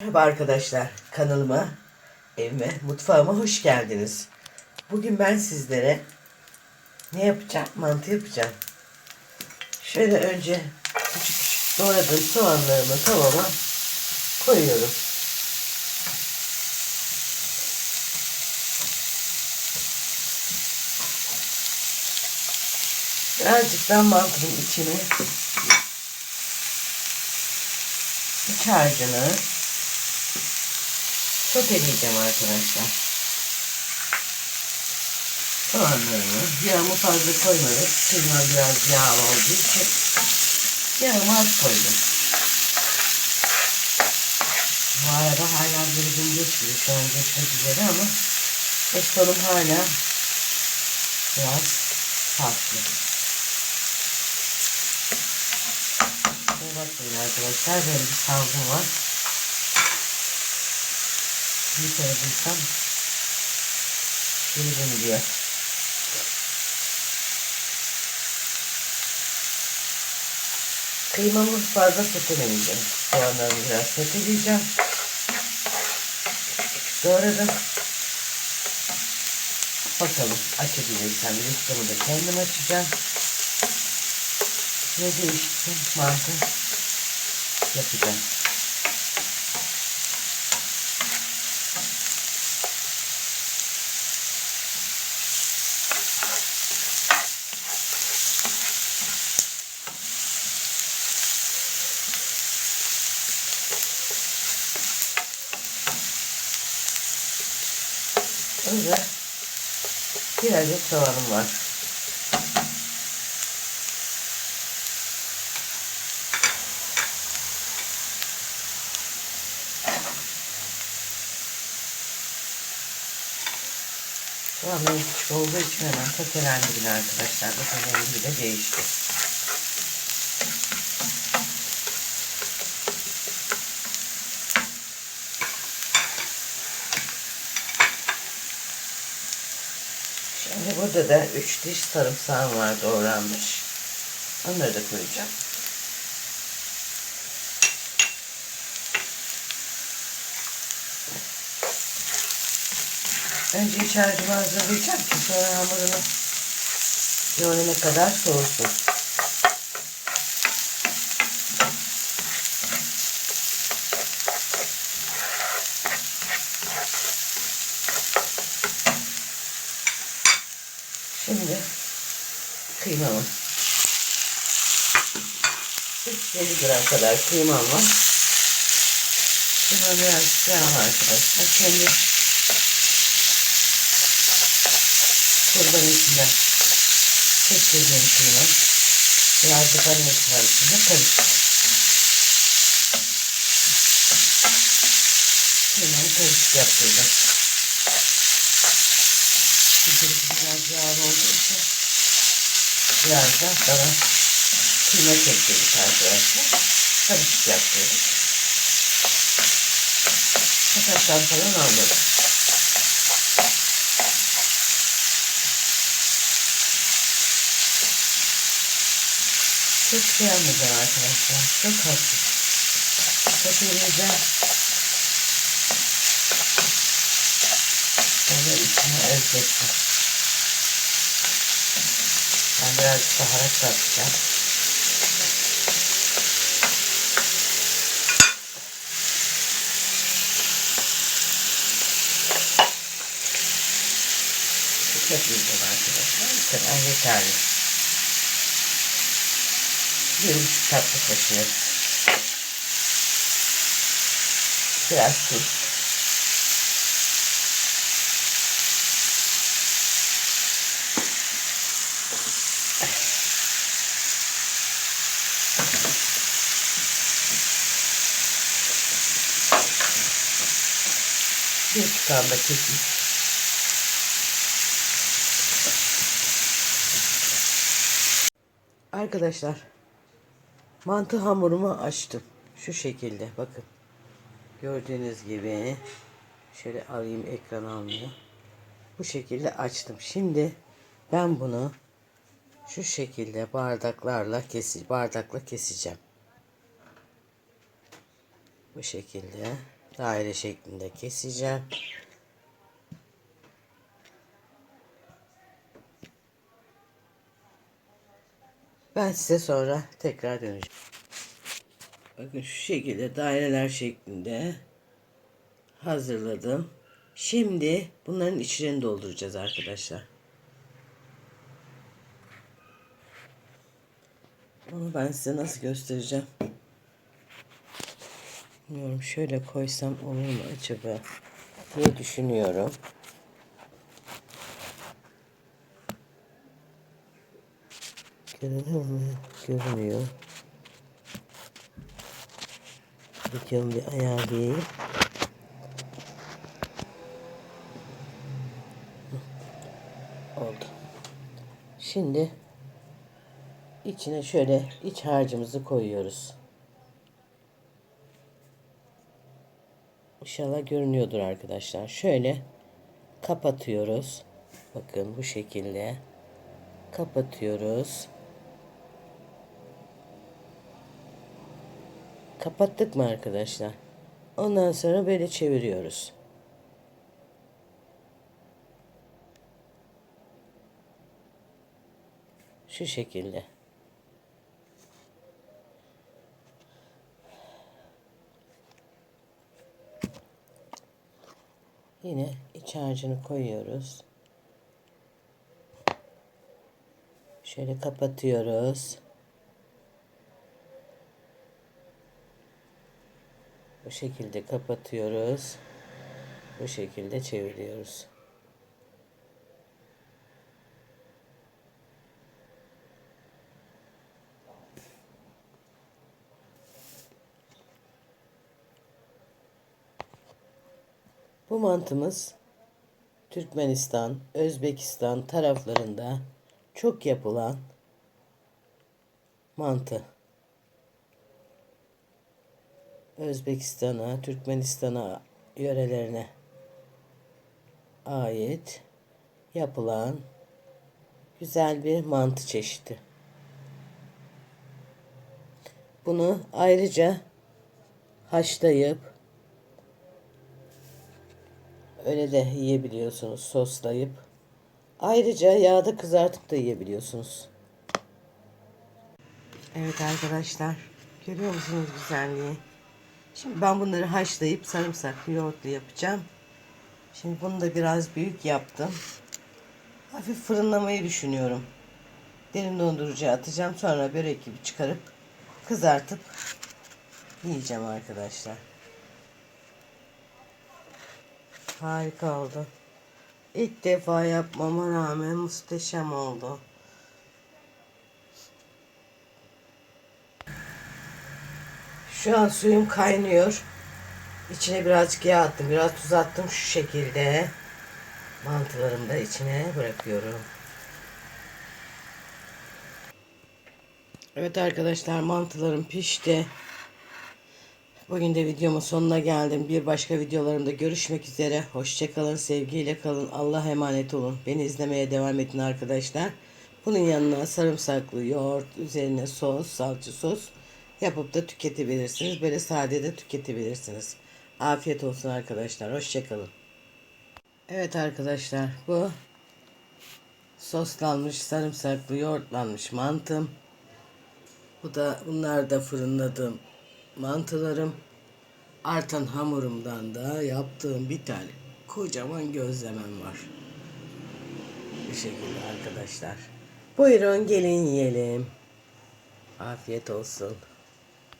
Merhaba arkadaşlar, kanalıma, evime, mutfağıma hoş geldiniz. Bugün ben sizlere ne yapacağım? Mantı yapacağım. Şöyle önce küçük küçük doğradığım soğanlarımı tavama koyuyorum. Birazcık ben mantının içine iç harcını soteleyeceğim arkadaşlar. Soğanlarını, yağımı fazla koymadım. Kıyma biraz yağlı olduğu için yağımı az koydum. Bu arada hala bir gün geçmiyor. Şu an geçmek üzere ama estonum hala biraz farklı. Bakmayın arkadaşlar böyle bir salgın var. Bir kere duysam gelirim diyor. Kıymamı fazla sotelemeyeceğim. Soğanlarımı biraz soteleyeceğim. Doğradım. Bakalım açabilirsem listomu da kendim açacağım. Ve değişiksin mantı yapacağım. Burada bir adet soğanım var. Soğanım küçük olduğu için hemen bile arkadaşlar. Rengi bile değişti. Şimdi burada da 3 diş sarımsağım var doğranmış. Onları da koyacağım. Önce iç harcımı hazırlayacağım ki sonra hamurunu yoğurana kadar soğusun. Şimdi kıymamı 350 gram kadar kıymam var. Buna biraz yağ arkadaşlar. Kendi kurban içinden seçtirdiğim kıyma. Biraz da benim içerisinde karışık. Kıymayı karışık yaptırdım. Biraz yağlı olduğu için biraz da bana kıyma çektirdik arkadaşlar. Karışık yaptırdık. Kasaptan falan almadım. Çok şey almayacağım arkadaşlar. Çok hafif. Soteleyeceğim. Sonra içine özletim. Biraz baharat katacağım. Çok yiyeceğim arkadaşlar. Bu kadar yeterli. Bir tatlı kaşığı. Biraz tuz. Bir tutam da kekik. Arkadaşlar mantı hamurumu açtım. Şu şekilde bakın. Gördüğünüz gibi şöyle alayım ekran almıyor. Bu şekilde açtım. Şimdi ben bunu şu şekilde bardaklarla kesi bardakla keseceğim. Bu şekilde daire şeklinde keseceğim. Ben size sonra tekrar döneceğim. Bakın şu şekilde daireler şeklinde hazırladım. Şimdi bunların içlerini dolduracağız arkadaşlar. Onu ben size nasıl göstereceğim? Bilmiyorum şöyle koysam olur mu acaba diye düşünüyorum. Görünüyor mu? Görünüyor. Videomu bir ayarlayayım. Oldu. Şimdi içine şöyle iç harcımızı koyuyoruz. İnşallah görünüyordur arkadaşlar. Şöyle kapatıyoruz. Bakın bu şekilde kapatıyoruz. Kapattık mı arkadaşlar? Ondan sonra böyle çeviriyoruz. Şu şekilde. Yine iç harcını koyuyoruz. Şöyle kapatıyoruz. Bu şekilde kapatıyoruz. Bu şekilde çeviriyoruz. Bu mantımız Türkmenistan, Özbekistan taraflarında çok yapılan mantı. Özbekistan'a, Türkmenistan'a yörelerine ait yapılan güzel bir mantı çeşidi. Bunu ayrıca haşlayıp öyle de yiyebiliyorsunuz soslayıp. Ayrıca yağda kızartıp da yiyebiliyorsunuz. Evet arkadaşlar. Görüyor musunuz güzelliği? Şimdi ben bunları haşlayıp sarımsaklı yoğurtlu yapacağım. Şimdi bunu da biraz büyük yaptım. Hafif fırınlamayı düşünüyorum. Derin dondurucuya atacağım. Sonra börek gibi çıkarıp kızartıp yiyeceğim arkadaşlar. Harika oldu. İlk defa yapmama rağmen muhteşem oldu. Şu an suyum kaynıyor. İçine birazcık yağ attım. Biraz tuz attım şu şekilde. Mantılarımı da içine bırakıyorum. Evet arkadaşlar mantılarım pişti. Bugün de videomun sonuna geldim. Bir başka videolarımda görüşmek üzere. Hoşçakalın, sevgiyle kalın. Allah emanet olun. Beni izlemeye devam edin arkadaşlar. Bunun yanına sarımsaklı yoğurt, üzerine sos, salça sos yapıp da tüketebilirsiniz. Böyle sade de tüketebilirsiniz. Afiyet olsun arkadaşlar. Hoşçakalın. Evet arkadaşlar bu soslanmış sarımsaklı yoğurtlanmış mantım. Bu da bunlar da fırınladığım mantılarım. Artan hamurumdan da yaptığım bir tane kocaman gözlemem var. Bu şekilde arkadaşlar. Buyurun gelin yiyelim. Afiyet olsun.